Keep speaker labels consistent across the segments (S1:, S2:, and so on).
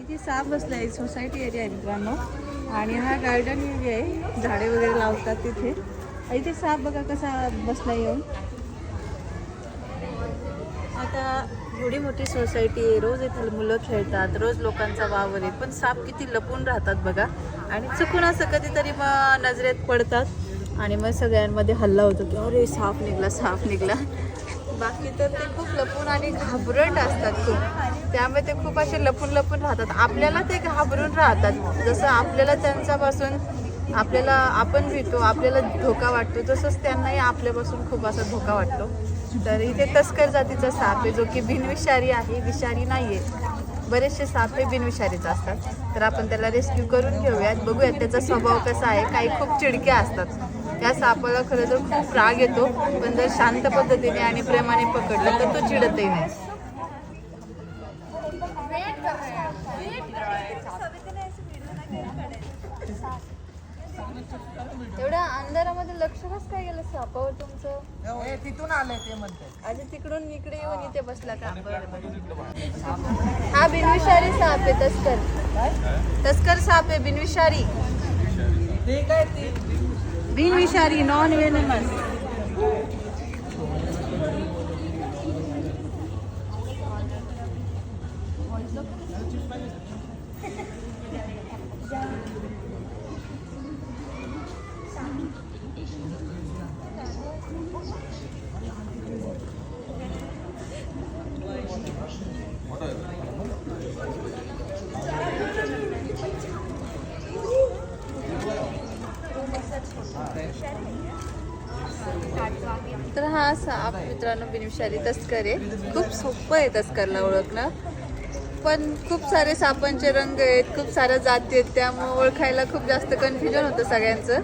S1: इथे साप बसला आहे सोसायटी एरिया आहे मित्रांनो. आणि हा गार्डन एरिया आहे झाडे वगैरे लावतात तिथे. इथे साप बघा कसा बसला येऊन. आता एवढी मोठी सोसायटी आहे रोज इथे मुलं खेळतात रोज लोकांचा वावर आहे पण साप किती लपून राहतात बघा. आणि चुकून असं कधीतरी मग नजरेत पडतात. आणि मग सगळ्यांमध्ये हल्ला होतो की अरे साप निघला साप निघला. बाकी तर ते खूप लपून आणि घाबरट असतात खूप. त्यामुळे ते खूप असे लपून लपून राहतात. आपल्याला ते घाबरून राहतात. जसं आपल्याला त्यांच्यापासून आपल्याला आपण भीतो आपल्याला धोका वाटतो तसंच त्यांनाही आपल्यापासून खूप असा धोका वाटतो. तर इथे तस्कर जातीचा साप आहे जो की बिनविषारी आहे विषारी नाही आहे बरेचसे साप हे बिनविषारीच असतात. तर आपण त्याला रेस्क्यू करून घेऊयात. बघूयात त्याचा स्वभाव कसा आहे. काही खूप चिडक्या असतात. त्या सापाला खरं तर खूप राग येतो पण जर शांत पद्धतीने आणि प्रेमाने पकडलं तर तो चिडतही नाही. एवढ्या अंधारामध्ये लक्ष कसं काय गेलं सापावर तुमचं?
S2: हे तिथून आलंय ते म्हणते.
S1: आणि तिकडून इकडे येऊन इथे बसला का. हा बिनविषारी साप आहे तस्कर. तस्कर साप आहे बिनविषारी.
S2: ते काय ती
S1: बिनविषारी नॉन वेनमस तर हा साप मित्रांनो बिनविषारी तस्कर आहे. खूप सोपं आहे तस्करला ओळखणं. पण खूप सारे सापांचे रंग आहेत खूप साऱ्या जाती आहेत त्यामुळे ओळखायला खूप जास्त कन्फ्युजन होतं सगळ्यांचं.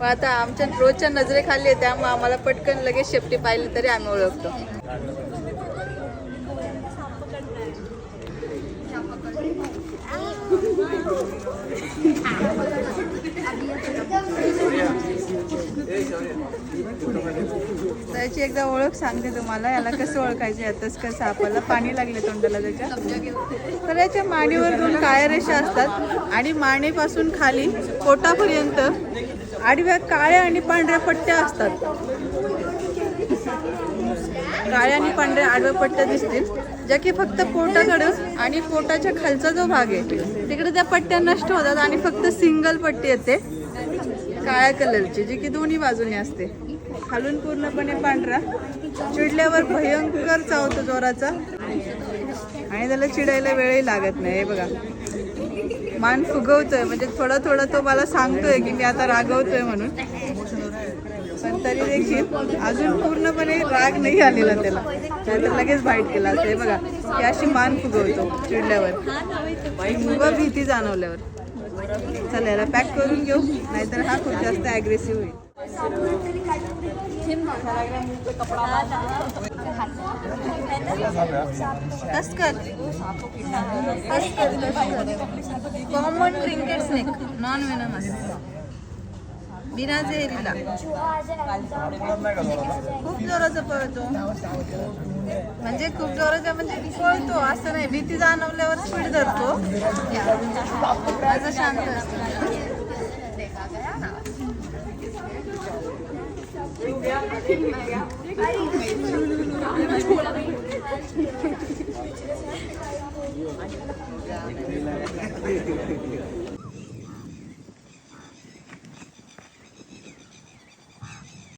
S1: पण आता आमच्या रोजच्या नजरेखाली आहे त्यामुळे आम्हाला पटकन लगेच शेपटी पाहिली तरी आम्ही ओळखतो. त्याची एकदा ओळख सांगते तुम्हाला. याला कसं ओळखायचे आताच कसं सापाला पाणी लागले तोंडाला त्याच्या. तर याच्या मानेवर दोन काळ्या रेषा असतात आणि मानेपासून खाली पोटापर्यंत आडव्या काळ्या आणि पांढऱ्या पट्ट्या असतात. काळ्या आणि पांढऱ्या आडव्या पट्ट्या दिसतील ज्या की फक्त पोटाकडं आणि पोटाच्या खालचा जो भाग आहे तिकडे त्या पट्ट्या नष्ट होतात आणि फक्त सिंगल पट्टी येते. काळ्या कलरची जी की दोन्ही बाजूने असते. खालून पूर्णपणे पांढरा. चिडल्यावर भयंकर चावतो जोराचा. आणि त्याला चिडायला वेळही लागत नाही हे बघा. मान फुगवतोय म्हणजे थोडं थोडं तो मला सांगतोय की मी आता रागवतोय म्हणून. पण तरी देखील अजून पूर्णपणे राग नाही आलेला त्याला. नाहीतर लगेच बाईट केला. असं हे बघा की अशी मान फुगवतो चिडल्यावर. व भीती जाणवल्यावर. चला याला पॅक करून घेऊ नाहीतर हा खूप जास्त ॲग्रेसिव्ह होईल. Common trinket snake non venomous बिना झेरीला खूप जोराचा पळतो. म्हणजे खूप जोराचा म्हणजे पळतो असं नाही. भीती जाणवल्यावर स्पीड धरतो. माझं शांत असतो